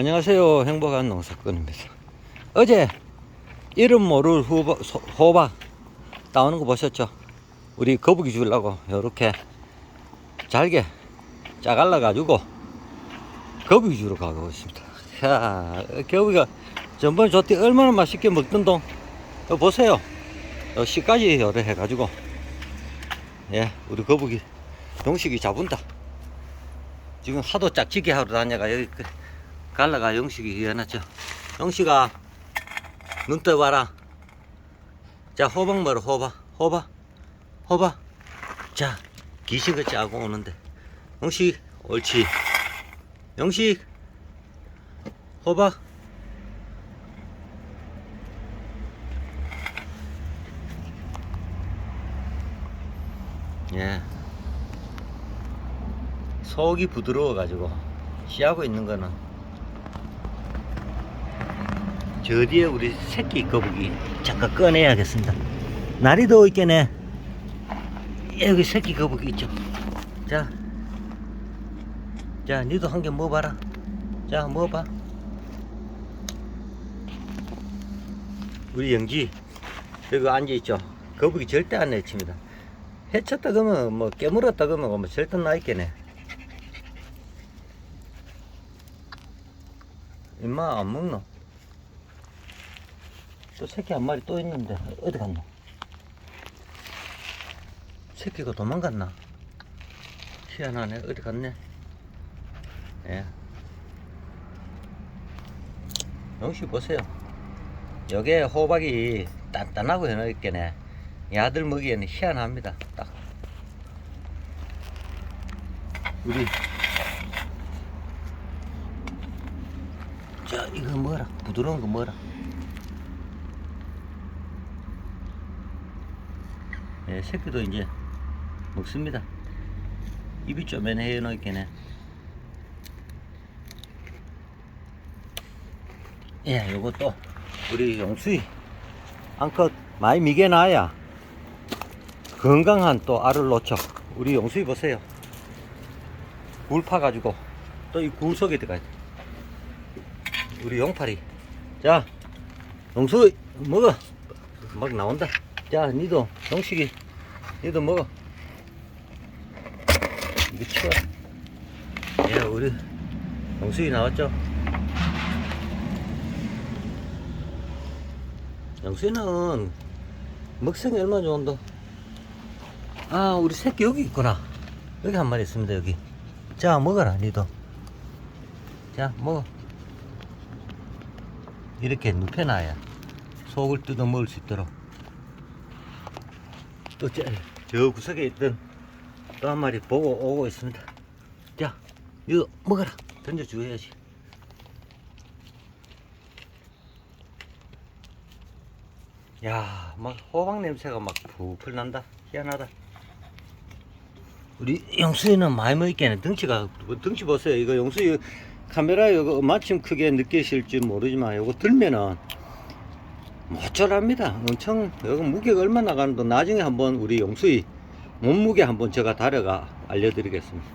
안녕하세요. 행복한 농사꾼입니다. 어제 이름 모를 후바, 소- 호박 나오는 거 보셨죠? 우리 거북이 주려고 이렇게 잘게 짜갈라 가지고 거북이 주러 가고 있습니다. 야, 거북이가 전번에 저때 얼마나 맛있게 먹던 동 어, 보세요. 어, 씨까지 여러 해가지고 예, 우리 거북이 영식이 잡은다. 지금 하도 짝짓기 하러 다녀가 여기 그- 갈라가 영식이 해놨죠. 영식아, 눈 떠봐라. 자, 호박 먹어, 호박, 호박, 호박. 자, 귀신같이 짜고 오는데. 영식, 옳지. 영식, 호박. 예. 속이 부드러워가지고 씨하고 있는 거는 저 뒤에 우리 새끼 거북이 잠깐 꺼내야겠습니다. 날이 더워 있겠네. 여기 새끼 거북이 있죠. 자, 자, 니도 한 개 먹어봐라. 자, 먹어봐. 우리 영지 여기 앉아 있죠. 거북이 절대 안 내칩니다. 해쳤다 그러면 뭐 깨물었다 그러면 뭐 절대 나 있겠네. 임마 안 먹노? 또 새끼 한 마리 또 있는데 어디 갔노? 새끼가 도망갔나? 희한하네 어디 갔네? 예. 영씨 보세요. 여기에 호박이 단단하고 해놓겠네. 야들 먹이에는 희한합니다. 딱. 우리 자 이거 뭐라 부드러운 거 뭐라 예, 새끼도 이제 먹습니다. 입이 쪼매해 놓겠네. 예 요것도 우리 용수이 한컷 많이 미게 놔야 건강한 또 알을 놓죠 우리 용수이 보세요. 굴 파가지고 또 이 굴 속에 들어가야 돼. 우리 용팔이. 자 용수 먹어. 막 나온다. 자 니도 용식이 니도 먹어. 이거 치워. 예 우리 용수이 나왔죠? 용수이는 먹성이 얼마나 좋은데? 아 우리 새끼 여기 있구나. 여기 한 마리 있습니다 여기. 자 먹어라 니도. 자 먹어. 이렇게 눕혀놔야 속을 뜯어 먹을 수 있도록 또 저 구석에 있던 또 한 마리 보고 오고 있습니다. 자 이거 먹어라. 던져줘야지. 야 막 호박 냄새가 막 풀풀 난다. 희한하다. 우리 영수이는 많이 먹겠네 덩치가 덩치 보세요. 이거 영수이 카메라 이거 마침 크게 느끼실지 모르지만 이거 들면은 모쪼랍니다. 엄청 이거 무게가 얼마 나 가는데 나중에 한번 우리 영수이 몸무게 한번 제가 다려가 알려드리겠습니다.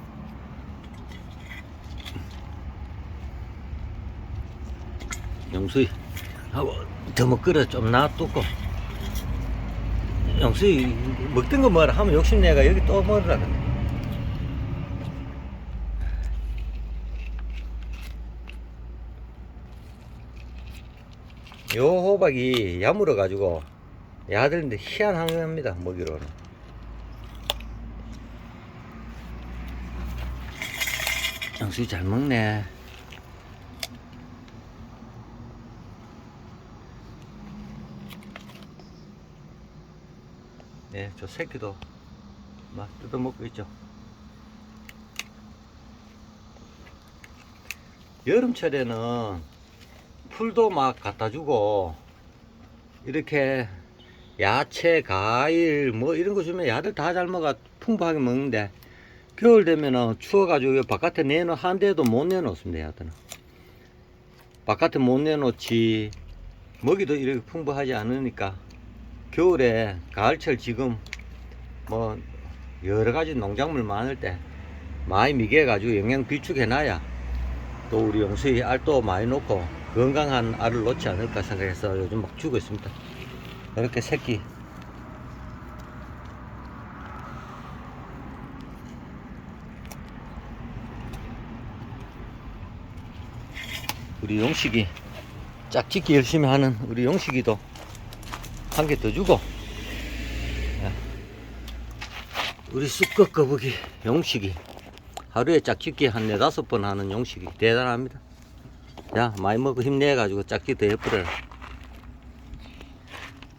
영수이 하고 더먹 끓여 좀 놔두고. 영수이 먹던 거 뭐라 하면 욕심내가 여기 또 먹으라 그래 요 호박이 야물어 가지고 야들인데 희한합니다 먹이로는 영수이 잘 먹네 네, 저 새끼도 막 뜯어먹고 있죠. 여름철에는 풀도 막 갖다 주고 이렇게 야채, 과일 뭐 이런 거 주면 야들 다 잘 먹어. 풍부하게 먹는데 겨울 되면은 추워가지고 바깥에 내놓 한 대도 못 내놓습니다 야들은. 바깥에 못 내놓지. 먹이도 이렇게 풍부하지 않으니까 겨울에 가을철 지금 뭐 여러 가지 농작물 많을 때 많이 미개 가지고 영양 비축해 놔야 또 우리 용수이 알도 많이 놓고 건강한 알을 놓지 않을까 생각해서 요즘 막 주고 있습니다. 이렇게 새끼 우리 용식이 짝짓기 열심히 하는 우리 용식이도 한 개 더 주고 예. 우리 쑥꺼 거북이 용식이 하루에 짝짓기 한 네다섯 번 하는 용식이 대단합니다 야 많이 먹고 힘내가지고 더 해버려라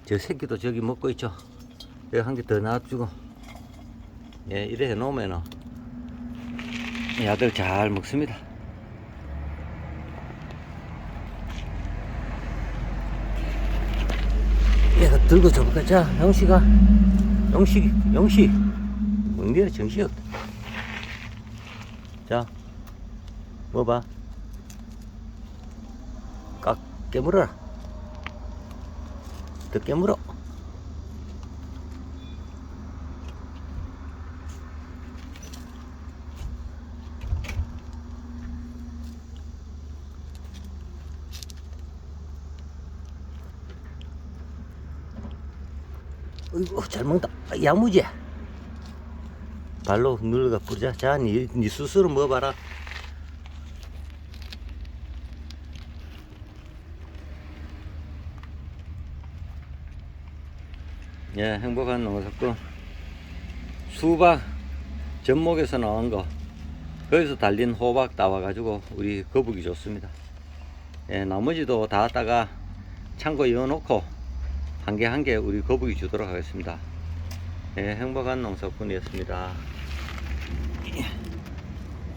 저 새끼도 저기 먹고 있죠 여기 한 개 더 놔주고 예 이래 해 놓으면은 이 아들 잘 먹습니다 얘가 들고 줘볼까? 자, 영식아. 영식, 영식. 뭔데, 정신 없다. 자, 뭐 봐. 깍, 깨물어라. 더 깨물어. 어이구, 잘 먹다. 아, 야무지. 발로 눌러가 뿌리자. 자, 니, 니 스스로 먹어봐라. 예, 행복한 농사꾼. 수박 전목에서 나온 거. 거기서 달린 호박 따와가지고 우리 거북이 좋습니다. 예, 나머지도 다 따가 창고 이어놓고 한 개 한 개 우리 거북이 주도록 하겠습니다. 예, 행복한 농사꾼이었습니다.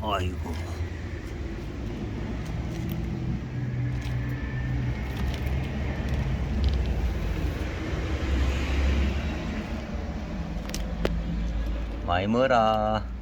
아이고. 많이 먹어라.